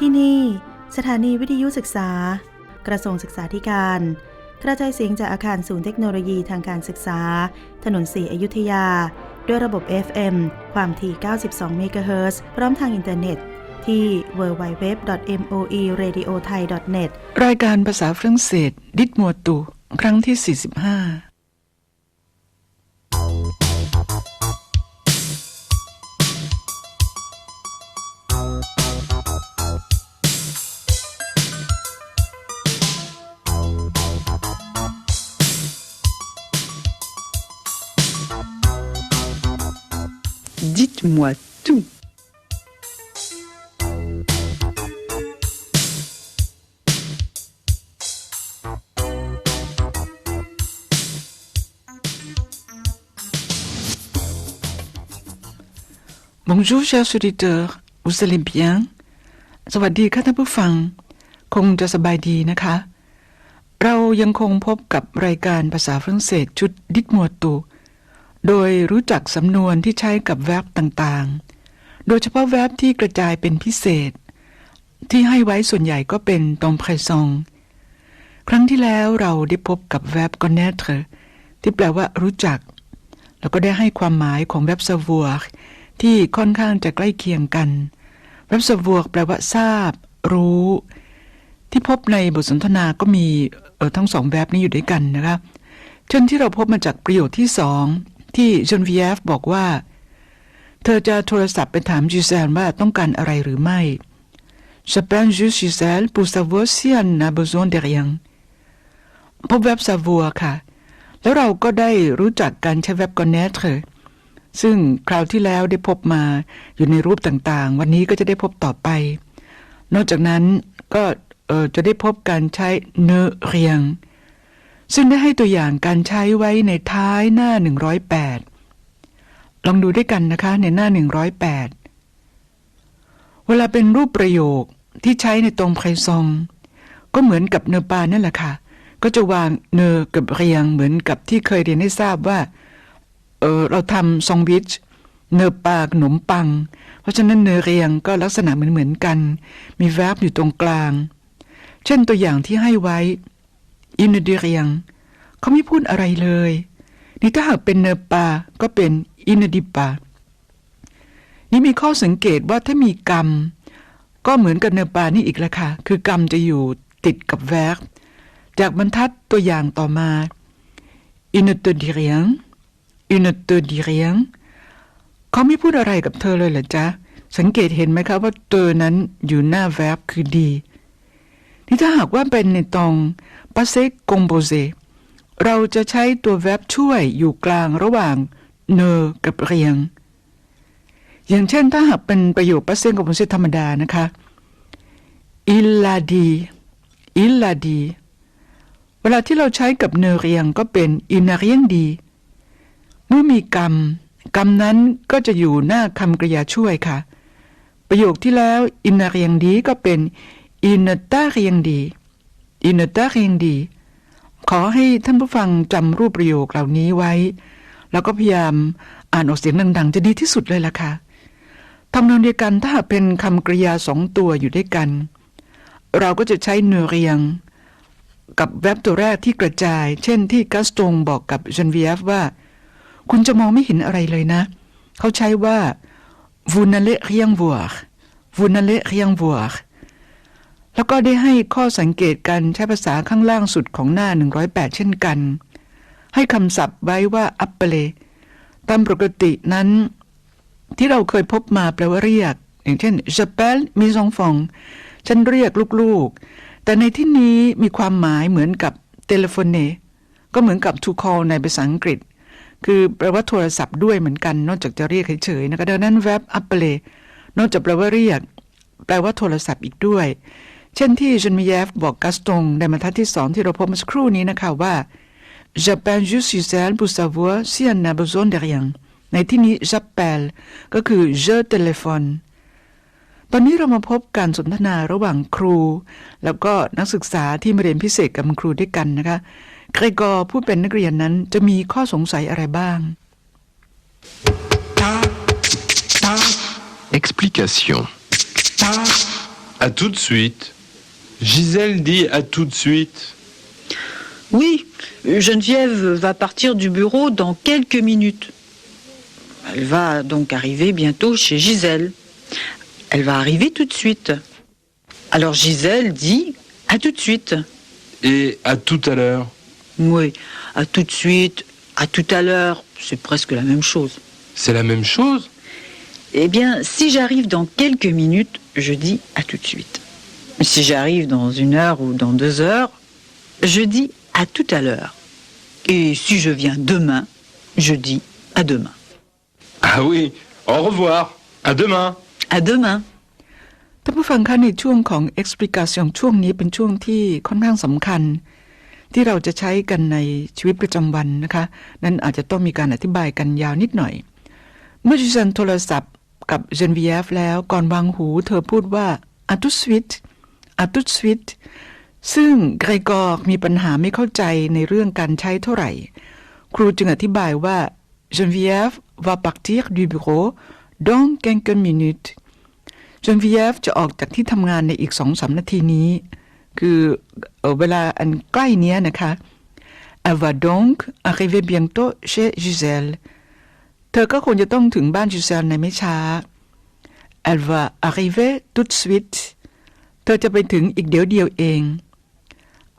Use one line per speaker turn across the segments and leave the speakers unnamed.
ที่นี่ สถานีวิทยุศึกษา กระทรวงศึกษาธิการ กระจายเสียงจากอาคารศูนย์เทคโนโลยีทางการศึกษา ถนนสีอยุธยา ด้วยระบบ FM ความถี่ 92 เมกะเฮิรตซ์พร้อมทางอินเทอร์เน็ต ที่ www.moeradiothai.net
รายการภาษาฝรั่งเศส ดิดมัวตู ครั้งที่ 45
Dites-moi tout.
Bonjour chers auditeurs vous allez bien สวัสดีค่ะท่านผู้ฟัง คงจะสบายดีนะคะ เรายังคงพบกับรายการภาษาฝรั่งเศสชุดดิกมัวตู โดยรู้จักสำนวนที่ใช้กับแวบต่างๆ โดยเฉพาะแวบที่กระจายเป็นพิเศษ ที่ให้ไว้ส่วนใหญ่ก็เป็นตรงเพรซอง ครั้งที่แล้วเราได้พบกับแวบ connaître ที่แปลว่ารู้จัก แล้วก็ได้ให้ความหมายของแวบ savoir ที่ค่อนข้างจะใกล้เคียงกัน แวบ savoir แปลว่าทราบ รู้ ที่พบในบทสนทนาก็มีเออทั้งสองแวบนี้อยู่ด้วยกันนะคะเช่นที่เราพบมาจากประโยคที่สอง ที่จนวีเอฟบอกว่า เธอจะโทรศัพท์ไปถามจิเซลว่าต้องการอะไรหรือไม่ J'appelle juste Gisèle pour savoir si elle a besoin de rien พบแวบ savoir ค่ะ แล้วเราก็ได้รู้จักการใช้แวบ connaître ซึ่งคราวที่แล้วได้พบมาอยู่ในรูปต่างๆ วันนี้ก็จะได้พบต่อไป นอกจากนั้นก็จะได้พบการใช้ ne rien ซึ่งได้ให้ตัวอย่างการใช้ไว้ในท้ายหน้า 108 ลองดูด้วยกันนะคะในหน้า 108 เวลาเป็นรูปประโยคที่ใช้ในตรงไพรซอง ก็เหมือนกับเนปานั่นแหละค่ะ ก็จะวางเนอกับเรียงเหมือนกับที่เคยเรียนให้ทราบว่า เออเราทำซองวิชเนอปาขนมปัง เพราะฉะนั้นเนอเรียงก็ลักษณะเหมือนเหมือนๆกัน มีแวบอยู่ตรงกลาง เช่นตัวอย่างที่ให้ไว้ อินเดเรียง เขาไม่พูดอะไรเลยนี่ถ้าหากเป็นเนปาก็เป็นอินดิปา นี่มีข้อสังเกตว่าถ้ามีกรรม ก็เหมือนกับเนปานี่อีกล้วค่ะ คือกรรมจะอยู่ติดกับแวกจากบรรทัดตัวอย่างต่อมา il ne te dit rien il ne te dit rien เขาไม่พูดอะไรกับเธอเลยเหรอจ๊ะ สังเกตเห็นไหมคะว่าเธอนั้นอยู่หน้าแวบคือดีนี่ถ้าหากว่าเป็นในตรง passé composé เราจะใช้ตัวแวบช่วยอยู่กลางระหว่างเนอกับเรียง อย่างเช่นถ้าหากเป็นประโยค passé composé ธรรมดานะคะ il l'a dit il l'a dit เวลาที่เราใช้กับเนเรียงก็เป็น il n'a rien dit เมื่อมีกรรม กรรมนั้นก็จะอยู่หน้าคำกริยาช่วยค่ะ ประโยคที่แล้ว il n'a rien dit ก็เป็น il ne t'a rien dit il ne t'a rien dit ขอให้ท่านผู้ฟังจำรูปประโยคเหล่านี้ไว้ แล้วก็พยายามอ่านออกเสียงดังๆ จะดีที่สุดเลยล่ะค่ะทำนองเดียวกันถ้าหากเป็นคำกริยาสองตัวอยู่ด้วยกัน เราก็จะใช้เนอเรียง กับแวบตัวแรกที่กระจาย เช่นที่กัสตงบอกกับเจนเวียฟว่า คุณจะมองไม่เห็นอะไรเลยนะ เขาใช้ว่า vous n'allez rien voir vous n'allez rien voir แล้วก็ได้ให้ข้อสังเกตการใช้ภาษาข้างล่างสุดของหน้า 108 เช่นกัน ให้คำศัพท์ไว้ว่า appelé ตามปกตินั้น ที่เราเคยพบมาแปลว่าเรียก อย่างเช่น j'appelle mes enfants ฉันเรียกลูกๆ แต่ในที่นี้มีความหมายเหมือนกับ telephone ก็เหมือนกับ to call ในภาษาอังกฤษ คือแปลว่าโทรศัพท์ด้วยเหมือนกัน นอกจากจะเรียกเฉยๆนะคะดังนั้น verb a p p e l e นอกจากแปลว่าเรียก แปลว่าโทรศัพท์อีกด้วย เช่นที่จนมีเยฟบอกกัสตงในบรรทัดที่สองที่เราพบเมื่อสักครู่นี้นะคะว่า j'appelle juste Gisèle pour savoir si elle n'a besoin de rien ในที่นี้ j'appelle ก็คือ je téléphone ตอนนี้เรามาพบการสนทนาระหว่างครู แล้วก็นักศึกษาที่มาเรียนพิเศษกับคุณครูด้วยกันนะคะเกรกอร์ผู้เป็นนักเรียนนั้นจะมีข้อสงสัยอะไรบ้าง
Explication. À tout de suite. Gisèle dit à tout de suite.
Oui, Geneviève va partir du bureau dans quelques minutes. Elle va donc arriver bientôt chez Gisèle. Elle va arriver tout de suite. Alors Gisèle dit à tout de suite.
Et à tout à l'heure.
Oui, à tout de suite, à tout à l'heure, c'est presque la même chose.
C'est la même chose?
Eh bien, si j'arrive dans quelques minutes, je dis à tout de suite. Si j'arrive dans une heure ou dans deux heures, je dis à tout à l'heure. Et si je viens demain, je dis à demain.
Ah oui. Au revoir. À demain.
À demain.
ท่านผู้ฟังคะในช่วงของ explication ช่วงนี้เป็นช่วงที่ค่อนข้างสำคัญ ที่เราจะใช้กันในชีวิตประจำวันนะคะ นั้นอาจจะต้องมีการอธิบายกันยาวนิดหน่อย เมื่อจิซันโทรศัพท์กับเจนวีฟแล้วก่อนวางหู เธอพูดว่าอาตุสวิต อาตุสวิตซึ่งไกรกอร์มีปัญหาไม่เข้าใจในเรื่องการใช้เท่าไหร่ ครูจึงอธิบายว่า Geneviève va partir du bureau dans quelques minutes จนวีฟจะออกจากที่ทำงานในอีกสองสานาทีนี้ คือเออเวลาอันใกล้เนี้ยนะคะ Elle va donc arriver bientôt chez Gisèle เธอก็คงจะต้องถึงบ้านจิเซลในไม่ช้า Elle va arriver tout de suite ธอจะไปถึงอีกเดี๋ยวเดียวเอง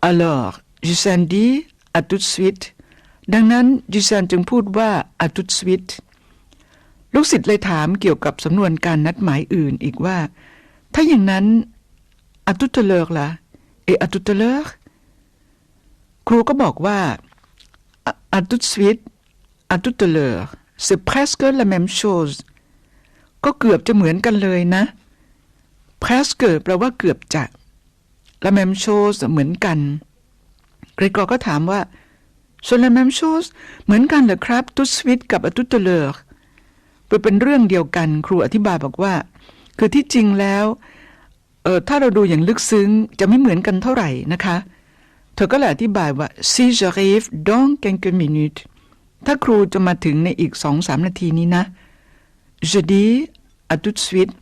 Alors Gisèle dit à tout de suite ดังนั้นจิเซลจึงพูดว่า à tout de suite ลูกศิษย์เลยถามเกี่ยวกับสำนวนการนัดหมายอื่นอีกว่า ถ้าอย่างนั้นอาตุตเลอร์ล่ะเออาตุตเลอร์ครูก็บอกว่าอาตุสวิตอาตุตเลอร์ c'est presque la même chose ก็เกือบจะเหมือนกันเลยนะ presque แปลว่าเกือบจะ la même chose เหมือนกันเกรกอร์ก็ถามว่า so la même chose เหมือนกันเหรอครับตุสวิตกับอตุตเลอร์เป็นเรื่องเดียวกันครูอธิบายบอกว่า คือที่จริงแล้วเออถ้าเราดูอย่างลึกซึ้งจะไม่เหมือนกันเท่าไหร่นะคะ เธอก็เลยอธิบายว่า si j'arrive dans quelques minutes ถ้าครูจะมาถึงในอีกสองสามนาทีนี้นะ je dis à tout de suite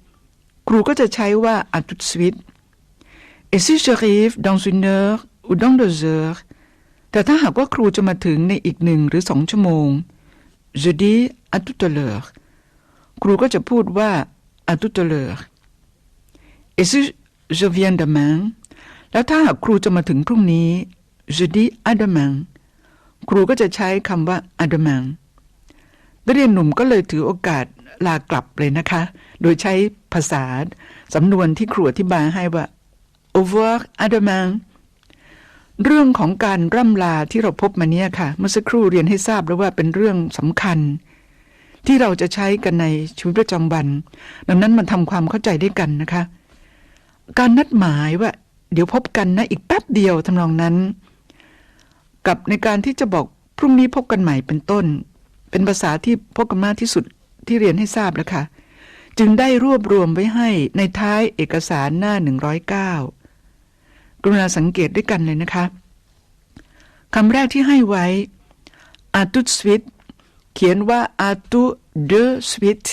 ครูก็จะใช้ว่า à tout de suite et si j'arrive dans une heure ou dans deux heures แต่ถ้าหากว่าครูจะมาถึงในอีกหนึ่งหรือสองชั่วโมง je dis à tout à l'heure ครูก็จะพูดว่า à tout à l'heure et si je viens demain แล้วถ้าหากครูจะมาถึงพรุ่งนี้ je dis à demain ครูก็จะใช้คำว่า à demain นักเรียนหนุ่มก็เลยถือโอกาสลากลับเลยนะคะ โดยใช้ภาษาสำนวนที่ครูอธิบายให้ว่า au revoir à demain เรื่องของการร่ำลาที่เราพบมาเนี่ยค่ะ เมื่อสักครู่เรียนให้ทราบแล้วว่าเป็นเรื่องสำคัญ ที่เราจะใช้กันในชีวิตประจำวัน ดังนั้นมันทำความเข้าใจด้วยกันนะคะ การนัดหมายว่า เดี๋ยวพบกันนะอีกแป๊บเดียวทำนองนั้น กับในการที่จะบอกพรุ่งนี้พบกันใหม่เป็นต้น เป็นภาษาที่พบกันมากที่สุดที่เรียนให้ทราบแล้วค่ะ จึงได้รวบรวมไว้ให้ในท้ายเอกสารหน้า 109 กรุณาสังเกตด้วยกันเลยนะคะคำแรกที่ให้ไว้ a tout de suite เขียนว่า a tout de suite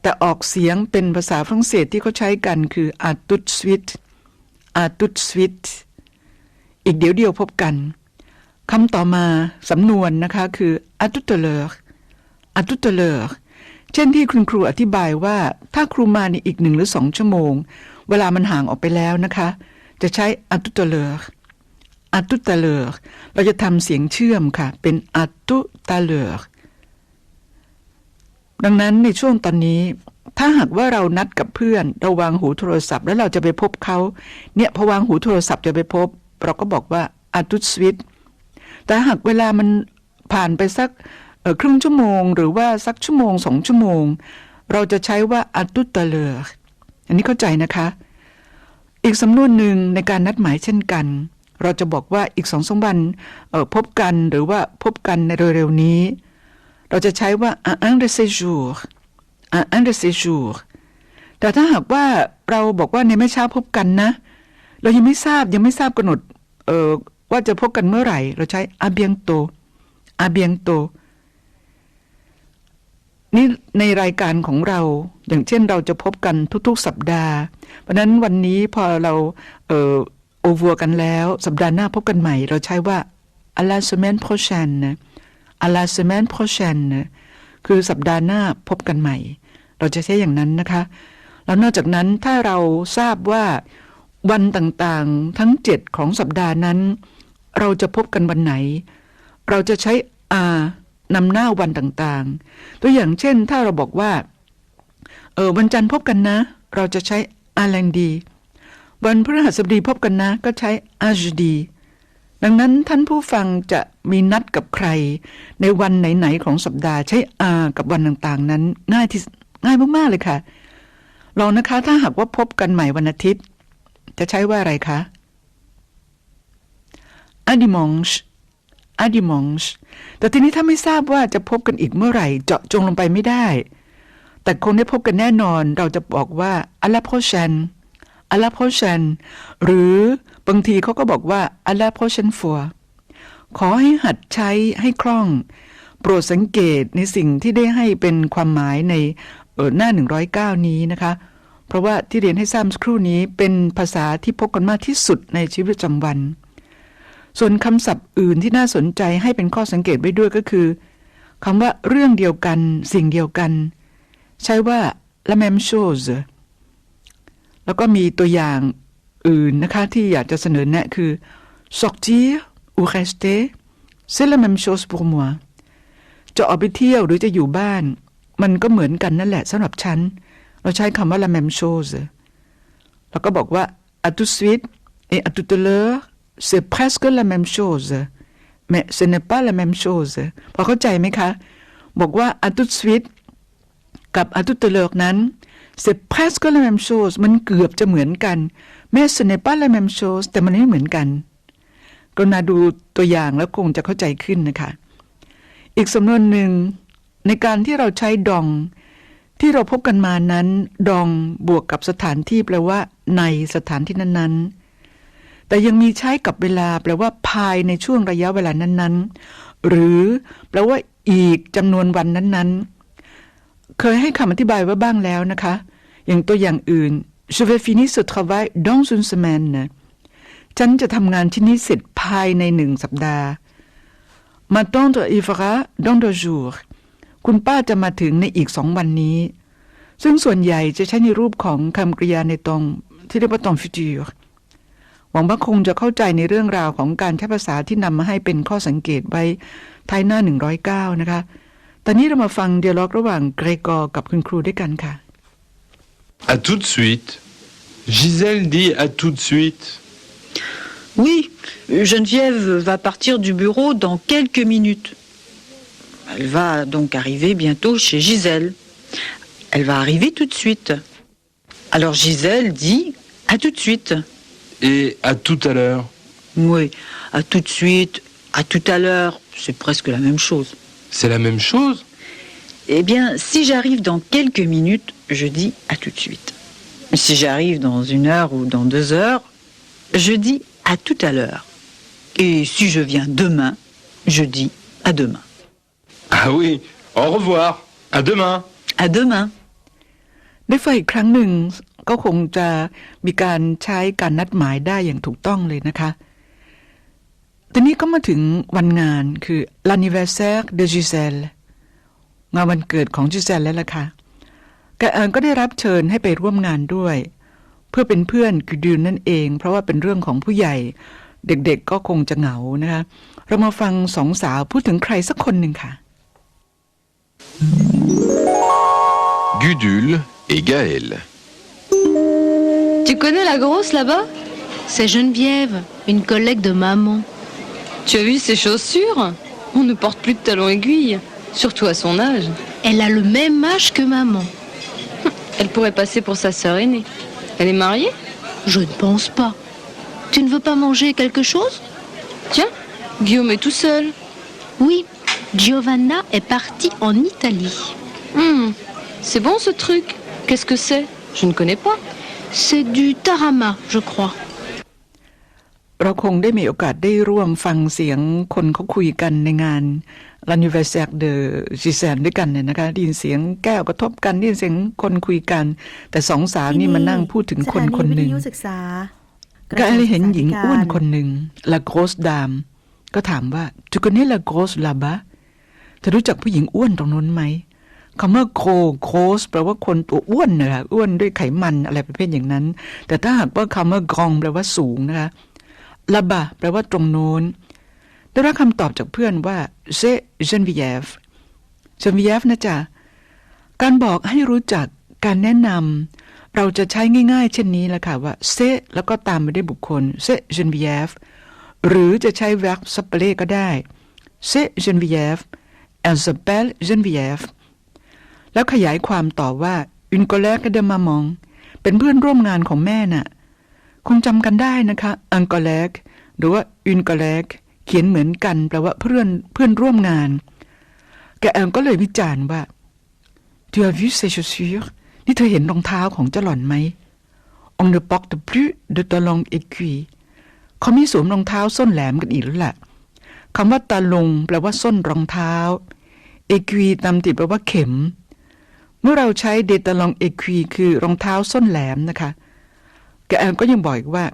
แต่ออกเสียงเป็นภาษาฝรั่งเศสที่เขาใช้กันคือ a tout de suite a tout de suite อีกเดี๋ยวเดียวพบกัน คำต่อมาสำนวนนะคะคือ a tout à l'heure a tout à l'heure เช่นที่คุณครูอธิบายว่า ถ้าครูมาในอีกหนึ่งหรือสองชั่วโมง เวลามันห่างออกไปแล้วนะคะ จะใช้ a tout à l'heure a tout à l'heure เราจะทำเสียงเชื่อมค่ะ เป็น a tout à l'heure ดังนั้นในช่วงตอนนี้ ถ้าหากว่าเรานัดกับเพื่อน เราวางหูโทรศัพท์ แล้วเราจะไปพบเขาเนี่ยพอวางหูโทรศัพท์จะไปพบ เราก็บอกว่า a tout de suite แต่หากเวลามันผ่านไปสักครึ่งชั่วโมง หรือว่าสักชั่วโมงสองชั่วโมง เราจะใช้ว่า a tout à l'heure อันนี้เข้าใจนะคะ อีกสำนวนหนึ่งในการนัดหมายเช่นกัน เราจะบอกว่าอีกสองสมวันพบกันหรือว่าพบกันในเร็วๆนี้ เราจะใช้ว่า un de ces jours un de ces jours แต่ถ้าหากว่าเราบอกว่าในไม่ช้าพบกันนะ เรายังไม่ทราบยังไม่ทราบกำหนดเอ่อ ว่าจะพบกันเมื่อไหร่ เราใช้ a bientôt a bientôt นี่ในรายการของเราอย่างเช่นเราจะพบกันทุกๆ สัปดาห์ เพราะนั้นวันนี้พอเราเออโอวัวกันแล้ว สัปดาห์หน้าพบกันใหม่ เราใช้ว่า à la semaine prochaine à la semaine prochaine คือสัปดาห์หน้าพบกันใหม่ เราจะใช้อย่างนั้นนะคะ แล้วนอกจากนั้นถ้าเราทราบว่าวันต่างๆ ทั้งเจ็ดของสัปดาห์นั้น เราจะพบกันวันไหน เราจะใช้ are นำหน้าวันต่างๆ ตัวอย่างเช่น ถ้าเราบอกว่า เออวันจันทร์พบกันนะ เราจะใช้ a l u n d i วันพฤหัสบดีพบกันนะ ก็ใช้ a j e d i ดังนั้นท่านผู้ฟังจะมีนัดกับใคร ในวันไหนๆของสัปดาห์ใช้ are กับวันต่างๆ นั้นง่ายที่ง่ายมากๆเลยค่ะลองนะคะถ้าหากว่าพบกันใหม่วันอาทิตย์ จะใช้ว่าอะไรคะ a dimanche a dimanche แต่ทีนี้ถ้าไม่ทราบว่าจะพบกันอีกเมื่อไหร่ เจาะจงลงไปไม่ได้ แต่คงได้พบกันแน่นอน เราจะบอกว่า à la prochaine à la prochaine หรือบางทีเขาก็บอกว่า à la prochaine fois ขอให้หัดใช้ให้คล่อง โปรดสังเกตในสิ่งที่ได้ให้เป็นความหมายในออหน้า 109 นี้นะคะ เพราะว่าที่เรียนให้ทราบสักครู่นี้เป็นภาษาที่พบกันมากที่สุดในชีวิตประจำวัน ส่วนคำศัพท์อื่นที่น่าสนใจให้เป็นข้อสังเกตไว้ด้วยก็คือคำว่าเรื่องเดียวกันสิ่งเดียวกัน ใช้ว่า la même chose แล้วก็มีตัวอย่างอื่นนะคะ ที่อยากจะเสนอแนะคือ sortir ou rester c'est la même chose pour moi จะออกไปเที่ยวหรือจะอยู่บ้าน มันก็เหมือนกันนั่นแหละสำหรับฉัน เราใช้คำว่า la même chose แล้วก็บอกว่า à tout de suite et à tout à l'heure c'est presque la même chose mais ce n'est pas la même chose พอเข้าใจไหมคะ บอกว่า à tout de suite กับ à tout à l'heure นั้น c'est presque la même chose มันเกือบจะเหมือนกัน mais ce n'est pas la même chose แต่มันไม่เหมือนกันกรุณาดูตัวอย่างแล้วคงจะเข้าใจขึ้นนะคะ อีกสำนวนหนึ่งในการที่เราใช้ดอง ที่เราพบกันมานั้น ดองบวกกับสถานที่แปลว่า ในสถานที่นั้นๆ แต่ยังมีใช้กับเวลาแปลว่าภายในช่วงระยะเวลานั้นๆ หรือแปลว่าอีกจำนวนวันนั้นๆ เคยให้คำอธิบายไว้บ้างแล้วนะคะ อย่างตัวอย่างอื่น je vais finir ce travail dans une semaine ฉันจะทำงานที่นี้เสร็จภายในหนึ่งสัปดาห์ มาตอนตัวอีฟราดองดจูร์คุณป้าจะมาถึงในอีกสองวันนี้ ซึ่งส่วนใหญ่จะใช้ในรูปของคำกริยาในตรงที่เรียกว่าตรงฟิจูร์ หวังว่าคงจะเข้าใจในเรื่องราวของการใช้ภาษาที่นำมาให้เป็นข้อสังเกตไว้ท้ายหน้า 109 นะคะ ตอนนี้เรามาฟังเดียล็อกระหว่างเกรกอร์กับคุณครูด้วยกันค่ะ
À tout de suite. Gisèle dit à tout de suite.
Oui, Geneviève va partir du bureau dans quelques minutes. Elle va donc arriver bientôt chez Gisèle. Elle va arriver tout de suite. Alors Gisèle dit à tout de suite.
Et à tout à l'heure.
Oui, à tout de suite, à tout à l'heure, c'est presque la même chose.
C'est la même chose
Eh bien, si j'arrive dans quelques minutes, je dis à tout de suite. Si j'arrive dans une heure ou dans deux heures, je dis à tout à l'heure. Et si je viens demain, je dis à demain.
Ah oui. Au revoir. À demain.
À demain.
ได้ฟังอีกครั้งหนึ่ง ก็คงจะมีการใช้การนัดหมายได้อย่างถูกต้องเลยนะคะตอนนี้ก็มาถึงวันงานคือ l'anniversaire de Gisèle งานวันเกิดของจิเซลแล้วล่ะค่ะแกเอิญก็ได้รับเชิญให้ไปร่วมงานด้วย เพื่อเป็นเพื่อนคือดิวนั่นเอง เพราะว่าเป็นเรื่องของผู้ใหญ่ เด็กๆก็คงจะเหงานะคะ เรามาฟังสองสาวพูดถึงใครสักคนหนึ่งค่ะ
Gudule et Gaël.
Tu connais la grosse là-bas?
C'est Geneviève, une collègue de maman.
Tu as vu ses chaussures? On ne porte plus de talons aiguilles, surtout à son âge.
Elle a le même âge que maman.
Elle pourrait passer pour sa sœur aînée. Elle est mariée?
Je ne pense pas. Tu ne veux pas manger quelque chose?
Tiens, Guillaume est tout seul.
Oui, Giovanna est partie en Italie.
Hmm, c'est bon ce truc. Qu'est-ce que c'est? Je ne connais pas.
C'est du tarama, je crois.
เราคงได้มีโอกาสได้ร่วมฟังเสียงคนเขาคุยกันในงาน l'anniversaire de Gisèle ด้วยกันเนี่ยนะคะได้ยินเสียงแก้วกระทบกันได้ยินเสียงคนคุยกัน แต่สองสาวนี่มานั่งพูดถึงคนคนหนึ่ง
สถาวิทยุศึกษา
ก็เลยเห็นหญิงอ้วนคน
น
หนึ่ง la grosse dame ก็ถามว่า tu connais la grosse là-bas เธอรู้จักผู้หญิงอ้วนตรงนั้นไหม คำว่า gro gross แปลว่าคนตัวอ้วนนะคะอ้วนด้วยไขมันอะไรประเภทอย่างนั้น แต่ถ้าหากว่าคำว่า grand แปลว่าสูงนะคะ là-bas แปลว่าตรงโน้นได้รับคำตอบจากเพื่อนว่า c'est Geneviève Geneviève นะจ๊ะการบอกให้รู้จักการแนะนำเราจะใช้ง่ายๆ เช่นนี้แหละค่ะว่า c'est แล้วก็ตามไปด้วยบุคคล c'est Geneviève หรือจะใช้ verb s'appeler ก็ได้ c'est Geneviève elle s'appelle Geneviève แล้ว แล้วขยายความต่อว่า une collègue de maman เป็นเพื่อนร่วมงานของแม่น่ะ คงจำกันได้นะคะ un collègue หรือว่า une collègue เขียนเหมือนกันแปลว่าเพื่อนเพื่อนร่วมงาน แกแอมก็เลยวิจารณ์ว่า tu as vu ces chaussures นี่เธอเห็นรองเท้าของเจ้าหล่อนไหม on ne porte plus de talons aiguilles เขาม่สวมรองเท้าส้นแหลมกันอีกแล้วล่ะคำว่าตาลงแปลว่าส้นรองเท้า เอกุยตามติดแปลว่าเข็ม เมื่อเราใช้เดตาลองเอกุยคือรองเท้าส้นแหลมนะคะแกแอมก็ยังบอกอีกว่า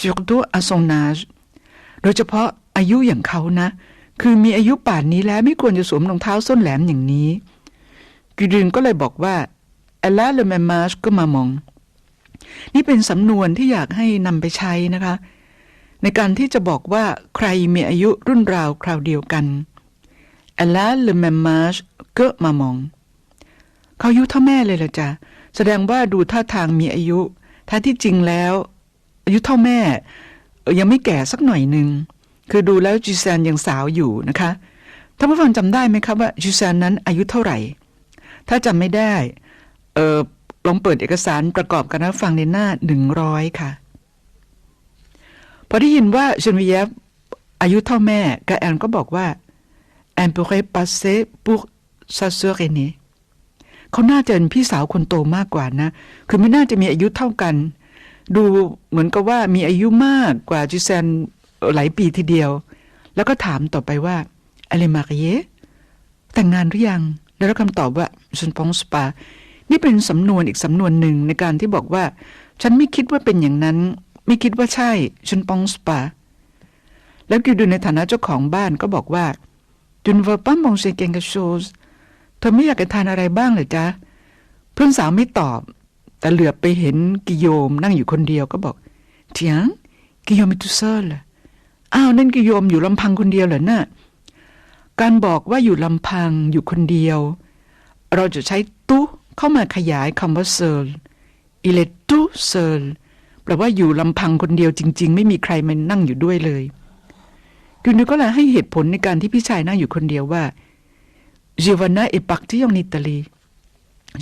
surtout à son âge โดยเฉพาะอายุอย่างเขานะ คือมีอายุป่านนี้แล้วไม่ควรจะสวมรองเท้าส้นแหลมอย่างนี้กิรินก็เลยบอกว่า elle a le même âge que maman นี่เป็นสำนวนที่อยากให้นำไปใช้นะคะ ในการที่จะบอกว่าใครมีอายุรุ่นราวคราวเดียวกัน elle a le même âge que maman เขาอายุเท่าแม่เลยละจ้ะแสดงว่าดูท่าทางมีอายุท้ที่จริงแล้ว อายุเท่าแม่ ยังไม่แก่สักหน่อยหนึ่งคือดูแล้วจิแซนยังสาวอยู่นะคะท่านผู้ฟังจำได้ไหมครับว่าจิแซนนั้นอายุเท่าไหร่ ถ้าจำไม่ได้เออลองเปิดเอกสารประกอบกันนะฟังในหน้าหนึ่งร้อยค่ะ พอได้ยินว่าชนวีเยฟอายุเท่าแม่กาแอนก็บอกว่า elle pourrait passer pour sa sœur aînée เขาน่าจะเป็นพี่สาวคนโตมากกว่านะ คือไม่น่าจะมีอายุเท่ากัน ดูเหมือนกับว่ามีอายุมากกว่าจิแซนหลายปีทีเดียว แล้วก็ถามต่อไปว่าอะไรมาเยแต่งงานหรือยัง ได้รับคำตอบว่า je ne pense pas นี่เป็นสำนวนอีกสำนวนหนึ่งในการที่บอกว่า ฉันไม่คิดว่าเป็นอย่างนั้น ไม่คิดว่าใช่ je ne pense pas แล้วกิวดูในฐานะเจ้าของบ้านก็บอกว่า tu ne veux pas manger quelque chose เเธอไม่อยากจะทานอะไรบ้างเหรอจ๊ะเพื่อนสาวไม่ตอบ แต่เหลือบไปเห็นกิโยมนั่งอยู่คนเดียวก็บอก tiens กิโยม est tout seul อ้าวนั่นกิโยมอยู่ลำพังคนเดียวเหรอน่ะการบอกว่าอยู่ลำพังอยู่คนเดียว เราจะใช้ตุเข้ามาขยายคำว่า seul il est tout seul แปลว่าอยู่ลำพังคนเดียวจริง ๆ ไม่มีใครมานั่งอยู่ด้วยเลยคุณนึกก็เลยให้เหตุผลในการที่พี่ชายนั่งอยู่คนเดียวว่า Giovanna è parti en Italie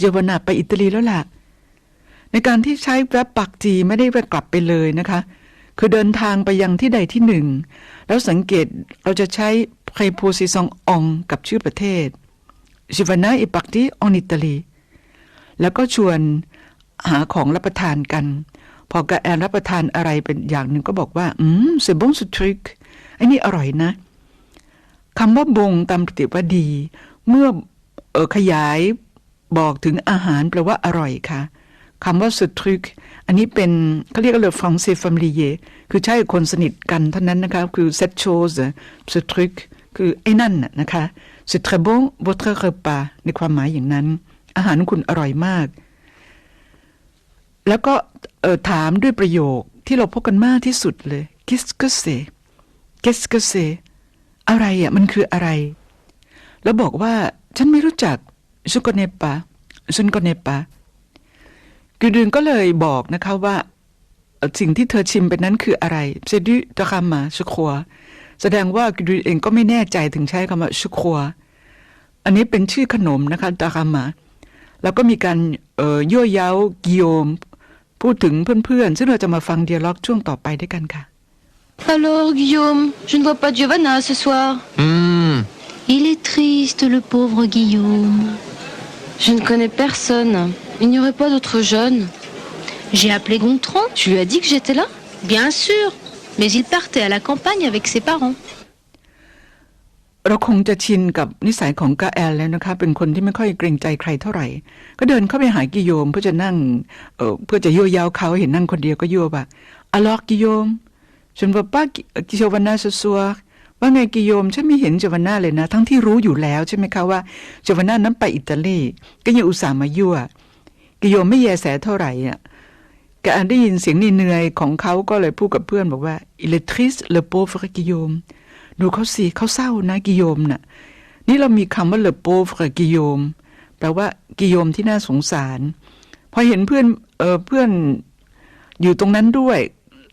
Giovanna ไปอิตาลีแล้วล่ะ ในการที่ใช้แวบปักจีไม่ได้แวบกลับไปเลยนะคะ คือเดินทางไปยังที่ใดที่หนึ่ง แล้วสังเกตเราจะใช้ preposition on กับชื่อประเทศ Giovanna è parti en Italie แล้วก็ชวนหาของรับประทานกัน พอกระแอนรับประทานอะไรเป็นอย่างหนึ่งก็บอกว่า อืม c'est bon ce truc ไอ้นี่อร่อยนะคำว่าบงตามปฏิว่าดี เมื่อออขยายบอกถึงอาหารแปลว่าอร่อยค่ะคำว่า ce truc อันนี้เป็นเขาเรียกว่า le français familier คือใช้คนสนิทกันเท่านั้นนะคะ คือ cette chose ce truc คือไอ้นั่นนะคะ c'est très bon votre repas ในความหมายอย่างนั้น อาหารของคุณอร่อยมาก แล้วก็ถามด้วยประโยคที่เราพบกันมากที่สุดเลย qu'est-ce que c'est qu'est-ce que c'est อะไรอะ มันคืออะไร แล้วบอกว่าฉันไม่รู้จัก je connais pas je ne connais pas กิดึงก็เลยบอกนะคะว่าเอ่อสิ่งที่เธอชิมไปนั้นคืออะไร c'est du drama je crois แสดงว่ากิดึงเองก็ไม่แน่ใจถึงใช้คำว่า je crois อันนี้เป็นชื่อขนมนะคะดรามาแล้วก็มีการเอ่อยั่วเย้ากิโยม พูดถึงเพื่อนๆ ซึ่งเราจะมาฟังเดียล็อกช่วงต่อไปด้วยกันค่ะ
Alors, Guillaume, je ne vois pas Giovanna ce soir.
Hmm.
Il est triste, le pauvre Guillaume.
Je ne connais personne. Il n'y aurait pas d'autres jeunes.
J'ai appelé Gontran.
Tu lui as dit que j'étais là
Bien sûr. mais il partait à la campagne avec ses parents.
เราคงจะชินกับนิสัยของกาแอลแล้วนะคะ เป็นคนที่ไม่ค่อยเกรงใจใครเท่าไหร่ ก็เดินเข้าไปหากิโยมเพื่อจะนั่งเออเพื่อจะยั่วยาวเขาเห็นนั่งคนเดียวก็ยั่วว่า alors กิโยม je ne vois pas Giovanna ce soir ว่า ว่าไงกิโยมฉันไม่เห็นจวานนาเลยนะ ทั้งที่รู้อยู่แล้วใช่ไหมคะว่าจวานนานั้นไปอิตาลีก็ยังอุตส่าห์มายั่วกิโยมไม่แยแสเท่าไหร่อะการได้ยินเสียงเหนื่อยของเขาก็เลยพูดกับเพื่อนบอกว่า il est triste le pauvre Guillaume ดูเขาสิเขาเศร้านะกิโยมน่ะนี่เรามีคำว่า le pauvre Guillaume แปลว่ากิโยมที่น่าสงสาร พอเห็นเพื่อนเออเพื่อนอยู่ตรงนั้นด้วย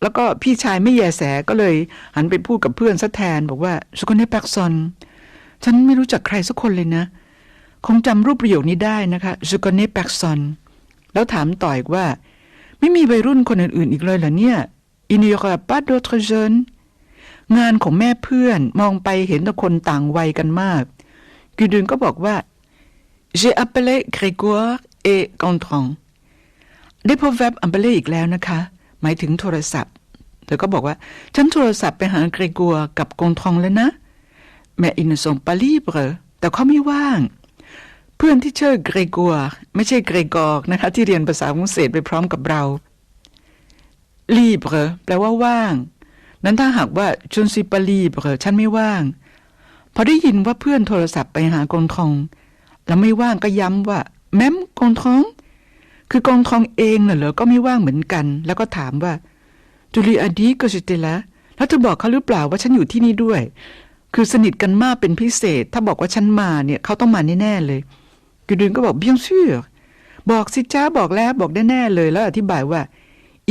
แล้วก็พี่ชายไม่แยแสก็เลยหันไปพูดกับเพื่อนซะแทนบอกว่าสุกเนปักซอน ฉันไม่รู้จักใครสักคนเลยนะ คงจำรูปประโยคนี้ได้นะคะสุกเนปักซอน แล้วถามต่ออีกว่า ไม่มีวัยรุ่นคนอื่นๆอีกเลยเหรอเนี่ยอินิยกาปัดโดทรเจนงานของแม่เพื่อนมองไปเห็นแต่คนต่างวัยกันมากกิดุนก็บอกว่า j'ai appelé Grégoire et Gontran ได้พบแวบอัมเบเล่อีกแล้วนะคะ หมายถึงโทรศัพท์เธอก็บอกว่าฉันโทรศัพท์ไปหาเกรกัวกับกงทองแล้วนะแม่อินส่งปาลีเบรแต่เขาไม่ว่าง เพื่อนที่ชื่อเกรกัวไม่ใช่เกรกอร์นะคะ ที่เรียนภาษาฝรั่งเศสไปพร้อมกับเราลีเบรแปลว่าว่าง นั้นถ้าหากว่าชุนซิปาลีเบรฉันไม่ว่าง พอได้ยินว่าเพื่อนโทรศัพท์ไปหากงทอง แล้วไม่ว่างก็ย้ำว่าแม้มกงทอง คือกองทองเองน่ะเหรอ ก็ไม่ว่างเหมือนกัน แล้วก็ถามว่า จูลีอดีก็สิเตละแล้วเธอบอกเขาหรือเปล่าว่าฉันอยู่ที่นี่ด้วย คือสนิทกันมากเป็นพิเศษ ถ้าบอกว่าฉันมาเนี่ยเขาต้องมาแน่ๆเลยกิดุนก็บอก bien sûr บอกสิจ้าบอกแล้วบอกแน่ๆเลยแล้วอธิบายว่า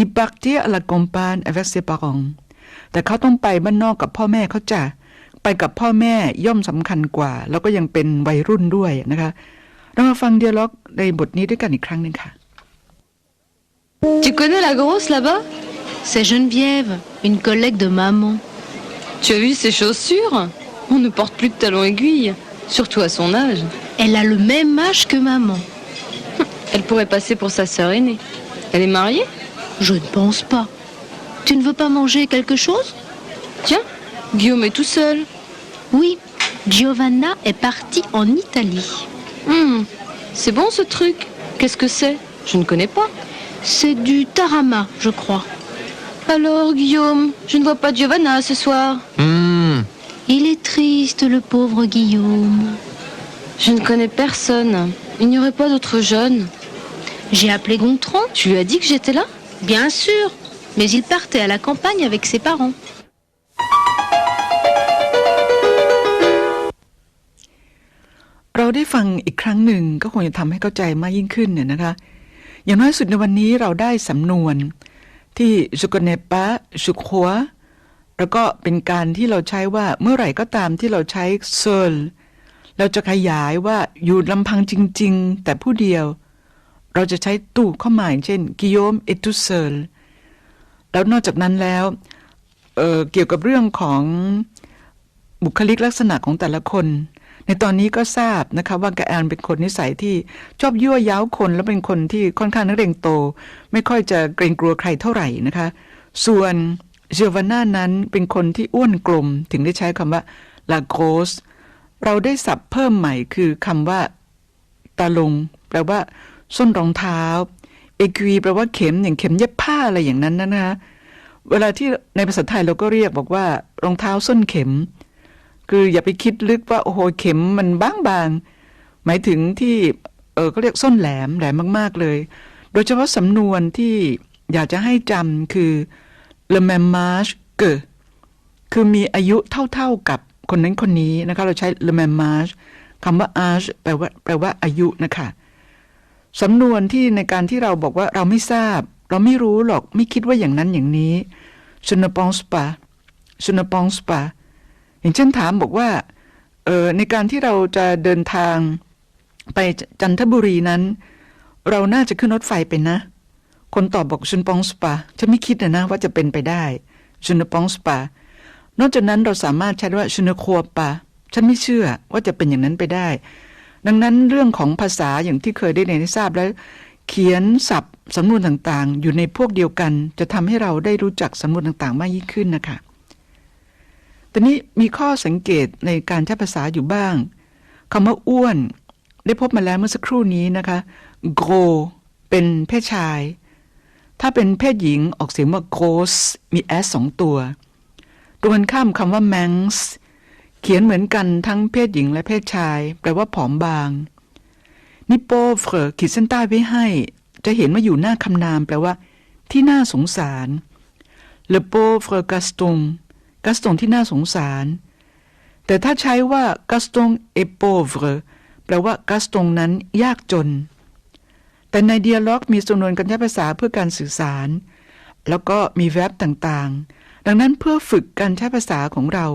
il partait à la campagne avec ses parents แต่เขาต้องไปบ้านนอกกับพ่อแม่เขาจ้ะไปกับพ่อแม่ย่อมสำคัญกว่า แล้วก็ยังเป็นวัยรุ่นด้วยนะคะ เรามาฟังเดียล็อกในบทนี้ด้วยกันอีกครั้งหนึ่งค่ะ
Tu connais la grosse là-bas?
C'est Geneviève, une collègue de maman.
Tu as vu ses chaussures? On ne porte plus de talons aiguilles, surtout à son âge.
Elle a le même âge que maman.
Elle pourrait passer pour sa sœur aînée. Elle est mariée?
Je ne pense pas. Tu ne veux pas manger quelque chose?
Tiens, Guillaume est tout seul.
Oui, Giovanna est partie en Italie.
Hmm, c'est bon ce truc. Qu'est-ce que c'est? Je ne connais pas.
C'est du tarama, je crois.
Alors, Guillaume, je ne vois pas Giovanna ce soir.
Hmm.
Il est triste, le pauvre Guillaume.
Je ne connais personne. Il n'y aurait pas d'autres jeunes.
J'ai appelé Gontran,
Tu lui as dit que j'étais là?
Bien sûr, mais il partait à la campagne avec ses parents.
อย่างน้อยสุดในวันนี้เราได้สำนวน ที่สุกเนปะสุขัวแล้วก็เป็นการที่เราใช้ว่าเมื่อไหร่ก็ตามที่เราใช้เซลเราจะขยายว่าอยู่ลำพังจริง ๆ แต่ผู้เดียว เราจะใช้ตู้เข้ามาอย่างเช่นกิโยมเอตุเซลแล้วนอกจากนั้นแล้วเเกี่ยวกับเรื่องของบุคลิกลักษณะของแต่ละคน ในตอนนี้ก็ทราบนะคะว่ากาแอนเป็นคนนิสัยที่ชอบยั่วย้าวคนและเป็นคนที่ค่อนข้างนักเรงโต ไม่ค่อยจะเกรงกลัวใครเท่าไหร่นะคะ ส่วนเจวาน่านั้นเป็นคนที่อ้วนกลมถึงได้ใช้คำว่าลาโกสเราได้สับเพิ่มใหม่คือคำว่าตาลง แปลว่า ส้นรองเท้าเอกีแปลว่าเข็มอย่างเข็มเย็บผ้าอะไรอย่างนั้นนะคะเวลาที่ในภาษาไทยเราก็เรียกบอกว่ารองเท้าส้นเข็ม คืออย่าไปคิดลึกว่าโอ้โหเข็มมันบางบางๆ หมายถึงที่เออก็เรียกส้นแหลมแหลมมาก ๆเลย โดยเฉพาะสำนวนที่อยากจะให้จำคือ le même âge que คือมีอายุเท่าๆกับคนนั้นคนนี้นะคะเราใช้ le même âge คำว่า âge แปลว่าแปลว่าอายุนะคะสำนวนที่ในการที่เราบอกว่าเราไม่ทราบ เราไม่รู้หรอกไม่คิดว่าอย่างนั้นอย่างนี้ je ne pense pas je ne pense pas อย่างเช่นถามบอกว่าเออในการที่เราจะเดินทางไปจันทบุรีนั้น เราน่าจะขึ้นรถไฟไปนะ คนตอบบอกฉันปองสปาฉันไม่คิดนะนะว่าจะเป็นไปได้ฉันปองสปานอกจากนั้นเราสามารถใช้ว่าฉันครัวปาฉันไม่เชื่อว่าจะเป็นอย่างนั้นไปได้ ดังนั้นเรื่องของภาษาอย่างที่เคยได้เรียนให้ทราบแล้ว เขียนศัพท์สำนวนต่างๆ อยู่ในพวกเดียวกัน จะทำให้เราได้รู้จักสำนวนต่างๆ มากยิ่งขึ้นนะคะ ต่นี้มีข้อสังเกตในการใช้ภาษาอยู่บ้างคำว่าอ้วน ได้พบมาแล้วเมื่อสักครู่นี้นะคะ grow เป็นเพศชาย ถ้าเป็นเพศหญิงออกเสียงว่า gross มี s สองตัว ตรงกันข้ามคำว่า manx เขียนเหมือนกันทั้งเพศหญิงและเพศชาย แปลว่าผอมบาง นิโปเฟรขีดเส้นใต้ไว้ให้ จะเห็นว่าอยู่หน้าคำนามแปลว่า ที่น่าสงสาร le pauvre Gaston Gaston ที่น่าสงสาร แต่ถ้าใช้ว่า Gaston est pauvre แปลว่า Gaston นั้นยากจน แต่ใน dialogue มีจำนวนการใช้ภาษาเพื่อการสื่อสาร แล้วก็มีแวบต่างๆ ดังนั้นเพื่อฝึกการใช้ภาษาของเรา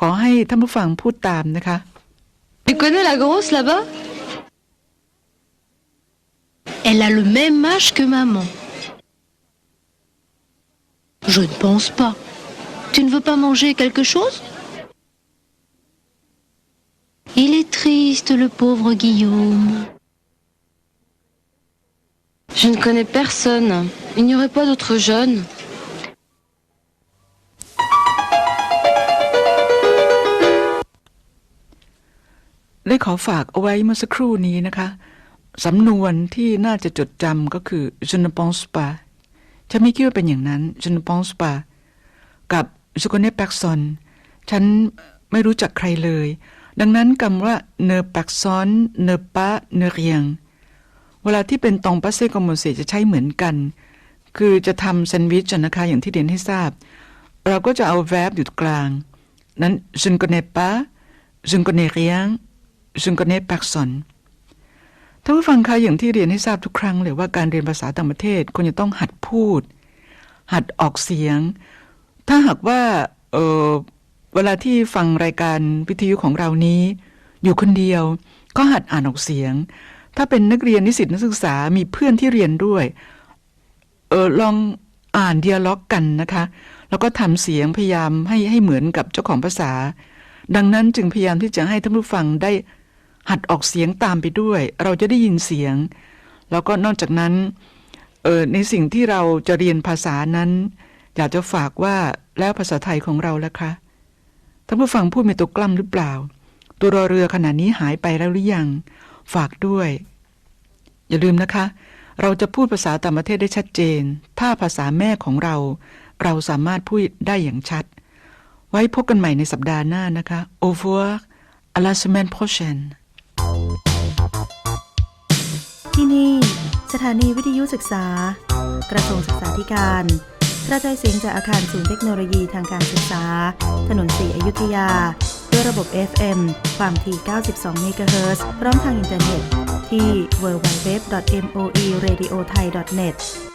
ขอให้ท่านผู้ฟังพูดตามนะคะ
Tu connais la grosse là-bas
Elle a le même âge que maman. Je ne pense pas. Tu ne veux pas manger quelque chose Il est triste, le pauvre Guillaume.
Je ne connais personne. Il n'y aurait pas d'autres jeunes.
ได้ขอฝากเอาไว้เมื่อสักครู่นี้นะคะ สำนวนที่น่าจะจดจำก็คือ je ne pense pas ฉันไม่คิดว่าเป็นอย่างนั้น je ne pense pas กับ je connais personne ฉันไม่รู้จักใครเลย ดังนั้นคำว่า ne personne ne pas ne rien เวลาที่เป็นตองปัสเซกอมเซจะใช้เหมือนกัน คือจะทำแซนด์วิชนะคะอย่างที่เรียนให้ทราบ เราก็จะเอา verb อยู่กลาง นั้น je ne connais pas je ne connais rien je ne connais personne ท่านผู้ฟังคะอย่างที่เรียนให้ทราบทุกครั้งเลยว่าการเรียนภาษาต่างประเทศควรจะต้องหัดพูด หัดออกเสียง ถ้าหากว่าเออเวลาที่ฟังรายการวิทยุของเรานี้ อยู่คนเดียวก็หัดอ่านออกเสียง ถ้าเป็นนักเรียนนิสิตนักศึกษามีเพื่อนที่เรียนด้วยเออลองอ่านเดียล็อกกันนะคะ แล้วก็ทำเสียงพยายามให้ให้เหมือนกับเจ้าของภาษา ดังนั้นจึงพยายามที่จะให้ท่านผู้ฟังได้หัดออกเสียงตามไปด้วย เราจะได้ยินเสียง แล้วก็นอกจากนั้นเออในสิ่งที่เราจะเรียนภาษานั้น อยากจะฝากว่าแล้วภาษาไทยของเราล่ะคะท่านผู้ฟังพูดมีตัวกล้ำหรือเปล่า ตัวรอเรือขณะนี้หายไปแล้วหรือยัง ฝากด้วย อย่าลืมนะคะ เราจะพูดภาษาต่างประเทศได้ชัดเจน ถ้าภาษาแม่ของเรา เราสามารถพูดได้อย่างชัด ไว้พบกันใหม่ในสัปดาห์หน้านะคะ Au revoir à la semaine prochaine
ที่นี่ สถานีวิทยุศึกษา กระทรวงศึกษาธิการ กระจายเสียงจากอาคารศูนย์เทคโนโลยีทางการศึกษา ถนนสีอยุธยา ด้วยระบบ FM ความถี่ 92 เมกะเฮิรตซ์พร้อมทางอินเทอร์เน็ตที่ www.moeradiothai.net